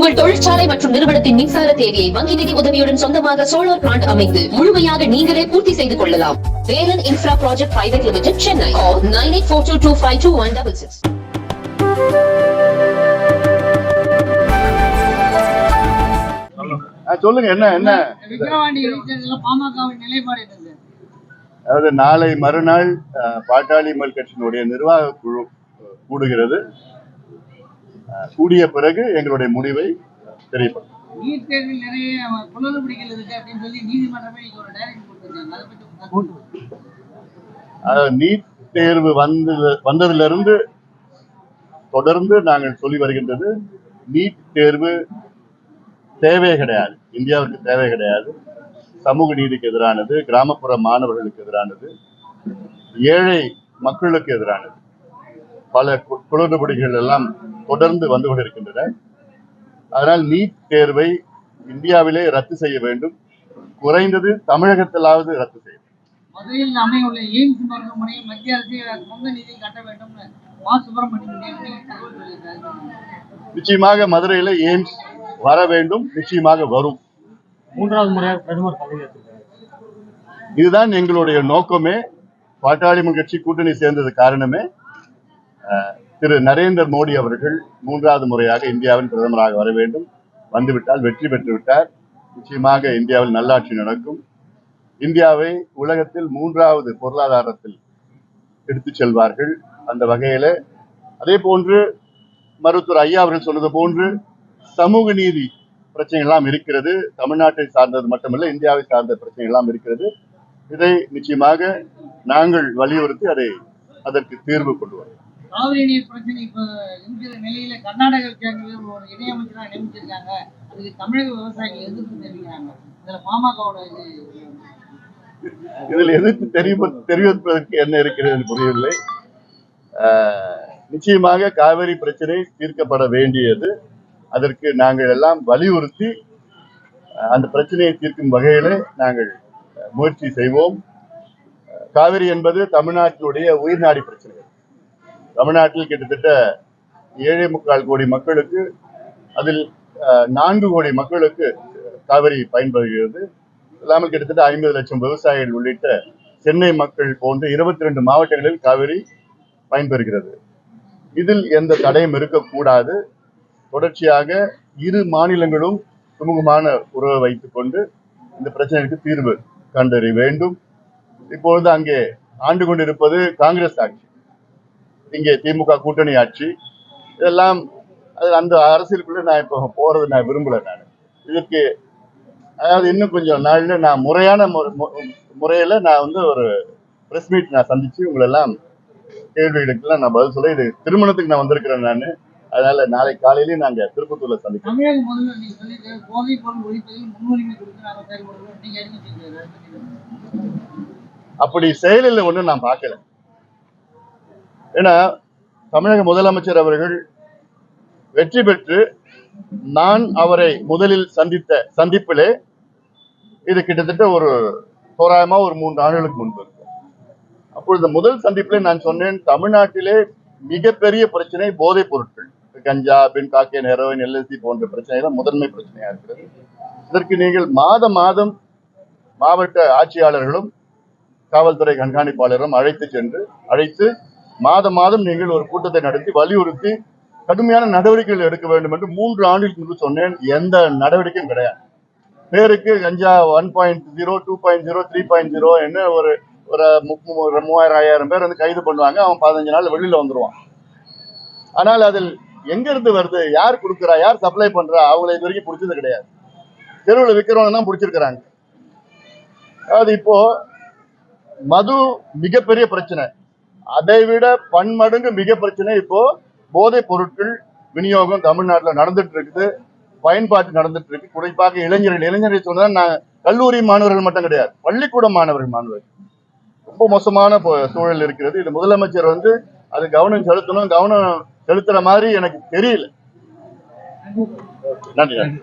உங்கள் தொழிற்சாலை மற்றும் நிறுவனத்தின் மின்சார தேவையை வங்கி நிதி உதவியுடன் சொந்தமாக சோலார் பிளான்ட் அமைத்து முழுமையாக நீங்களே பூர்த்தி செய்து கொள்ளலாம். Velan infra project private limited Chennai nine eight four two two five two one double six சொல்லுங்க என்ன என்ன? அதாவது நாளை மறுநாள் பாட்டாளி மக்கள் கட்சியினுடைய நிர்வாக குழு கூடுகிறது. கூடிய பிறகு எங்களுடைய முடிவை தெரியப்படும் நீட் தேர்வு வந்து வந்ததிலிருந்து தொடர்ந்து நாங்கள் சொல்லி வருகின்றது நீட் தேர்வு தேவை கிடையாது. இந்தியாவுக்கு தேவை கிடையாது. சமூக நீதிக்கு எதிரானது கிராமப்புற மாணவர்களுக்கு எதிரானது ஏழை மக்களுக்கு எதிரானது. பல குளறுபடிகள் எல்லாம் தொடர்ந்து வந்து கொண்டிருக்கின்றன. அதனால் நீட் தேர்வை இந்தியாவிலே ரத்து செய்ய வேண்டும். குறைந்தது தமிழகத்திலாவது ரத்து செய்ய வேண்டும். மதுரையில் அமையுள்ள எய்ம்ஸ் மருத்துவமனையை மத்திய அரசு சொந்த நிதி கட்ட வேண்டும்னு மா. சுப்பிரமணியன் இன்னைக்கு தகவல் சொல்லியிருக்காரு. நிச்சயமாக மதுரையில எய்ம்ஸ் வர வேண்டும். நிச்சயமாக வரும். மூன்றாவது முறையாக பிரதமர் பதவி ஏற்றிருக்காரு. இதுதான் எங்களுடைய நோக்கமே. பாட்டாளி கட்சி கூட்டணி சேர்ந்தது காரணமே. திரு நரேந்திர மோடி அவர்கள் மூன்றாவது முறையாக இந்தியாவின் பிரதமராக வர வேண்டும். வந்துவிட்டால் வெற்றி பெற்றுவிட்டார் நிச்சயமாக இந்தியாவில் நல்லாட்சி நடக்கும். இந்தியாவை உலகத்தில் மூன்றாவது பொருளாதாரத்தில் எடுத்துச் செல்வார்கள் அந்த வகையில. அதே போன்று மருத்துவர் ஐயா அவர்கள் சொன்னது போன்று சமூக நீதி பிரச்சனை எல்லாம் இருக்கிறது. தமிழ்நாட்டை சார்ந்தது மட்டுமல்ல இந்தியாவை சார்ந்த பிரச்சனைகள்லாம் இருக்கிறது. இதை நிச்சயமாக நாங்கள் வலியுறுத்தி அதை அதற்கு தீர்வு கொண்டு வரோம் காவிரி நீர் பிரச்சனை இப்போ இருக்கிற நிலையில கர்நாடகாவை சேர்ந்தவர் ஒரு இணையமைச்சராக நியமிச்சிருக்காங்க. அதுக்கு தமிழக விவசாயிகள் எதிர்ப்பு தெரிவிக்கிறாங்க. இதுல பாமகவோட இது இதில் எதிர்ப்பு தெரிவிப்ப தெரிவிப்பதற்கு என்ன இருக்கிறது புரியவில்லை. நிச்சயமாக காவிரி பிரச்சனை தீர்க்கப்பட வேண்டியது. அதற்கு நாங்கள் எல்லாம் வலியுறுத்தி அந்த பிரச்சனையை தீர்க்கும் வகையில் நாங்கள் முயற்சி செய்வோம். காவிரி என்பது தமிழ்நாட்டினுடைய உயிர்நாடி பிரச்சனை. தமிழ்நாட்டில் கிட்டத்தட்ட ஏழே முக்கால் கோடி மக்களுக்கு அதில் நான்கு கோடி மக்களுக்கு காவிரி பயன்படுகிறது. இல்லாமல் கிட்டத்தட்ட ஐம்பது லட்சம் விவசாயிகள் உள்ளிட்ட சென்னை மக்கள் போன்ற இருபத்தி ரெண்டு மாவட்டங்களில் காவிரி பயன்பெறுகிறது. இதில் எந்த தடையும் இருக்கக்கூடாது. தொடர்ச்சியாக இரு மாநிலங்களும் சுமூகமான உறவை வைத்துக் கொண்டு இந்த பிரச்சனைக்கு தீர்வு கண்டறிய வேண்டும். இப்பொழுது அங்கே ஆண்டு கொண்டிருப்பது காங்கிரஸ் ஆட்சி. இங்கே திமுக கூட்டணி ஆட்சி இதெல்லாம் அது அந்த அரசியலுக்குள்ள நான் இப்போ போறது நான் விரும்பல நான். இதற்கு அதாவது இன்னும் கொஞ்சம் நாள்ல நான் முறையான முறையில நான் வந்து ஒரு பிரஸ் மீட் நான் சந்திச்சு உங்களை எல்லாம் கேள்விகளுக்கெல்லாம் நான் பதில் சொல்ல இது திருமணத்துக்கு நான் வந்திருக்கிறேன் நான். அதனால நாளை காலையிலேயே நாங்க திருப்பத்தூர்ல சந்திக்கிறோம் அப்படி செயலில் ஒண்ணு நான் பார்க்கல. ஏன்னா தமிழக முதலமைச்சர் அவர்கள் வெற்றி பெற்று நான் அவரை முதலில் சந்தித்த சந்திப்பிலே இது கிட்டத்தட்ட ஒரு தோராயமா ஒரு மூன்று ஆண்டுகளுக்கு முன்பு இருக்கும் அப்பொழுது முதல் சந்திப்பிலே நான் சொன்னேன் தமிழ்நாட்டிலே மிகப்பெரிய பிரச்சனை போதைப் பொருட்கள். கஞ்சா பின் காக்கேன் ஹெரோயின் எல்எஸ்டி போன்ற பிரச்சனைகள் முதன்மை பிரச்சனையா இருக்கிறது. இதற்கு நீங்கள் மாதம் மாதம் மாவட்ட ஆட்சியாளர்களும் காவல்துறை கண்காணிப்பாளரும் அழைத்து சென்று அழைத்து மாதம் மாதம் நீங்கள் ஒரு கூட்டத்தை நடத்தி வலியுறுத்தி கடுமையான நடவடிக்கைகள் எடுக்க வேண்டும் என்று மூன்று ஆண்டுகளுக்கு முன்பு சொன்னேன். எந்த நடவடிக்கையும் கிடையாது. பேருக்கு கஞ்சா one point zero two point zero three point zero என்ன ஒரு ஒரு முப்ப- ஒரு மூவாயிரம் ஆயிரம் பேர் வந்து கைது பண்ணுவாங்க. அவன் பதினஞ்சு நாள் வெளியில வந்துருவான். ஆனால் அதில் எங்க இருந்து வருது யார் கொடுக்குறா யார் சப்ளை பண்றா அவங்களை இது வரைக்கும் பிடிச்சது கிடையாது. தெருவில் விற்கிறவங்க தான் பிடிச்சிருக்கிறாங்க. அதாவது இப்போ மது மிகப்பெரிய பிரச்சனை. அதை விட பன்மடங்கு மிக பிரச்சனை இப்போ போதைப் பொருட்கள் விநியோகம் தமிழ்நாட்டில் நடந்துட்டு இருக்குது பயன்பாட்டு நடந்துட்டு இருக்கு. குறிப்பாக இளைஞர்கள் இளைஞர்கள் சொன்னா நான் கல்லூரி மாணவர்கள் மட்டும் கிடையாது பள்ளிக்கூட மாணவர்கள் மாணவர்கள். ரொம்ப மோசமான சூழல் இருக்கிறது. இது முதலமைச்சர் வந்து அது கவனம் செலுத்தணும். கவனம் செலுத்துற மாதிரி எனக்கு தெரியல. நன்றி நன்றி.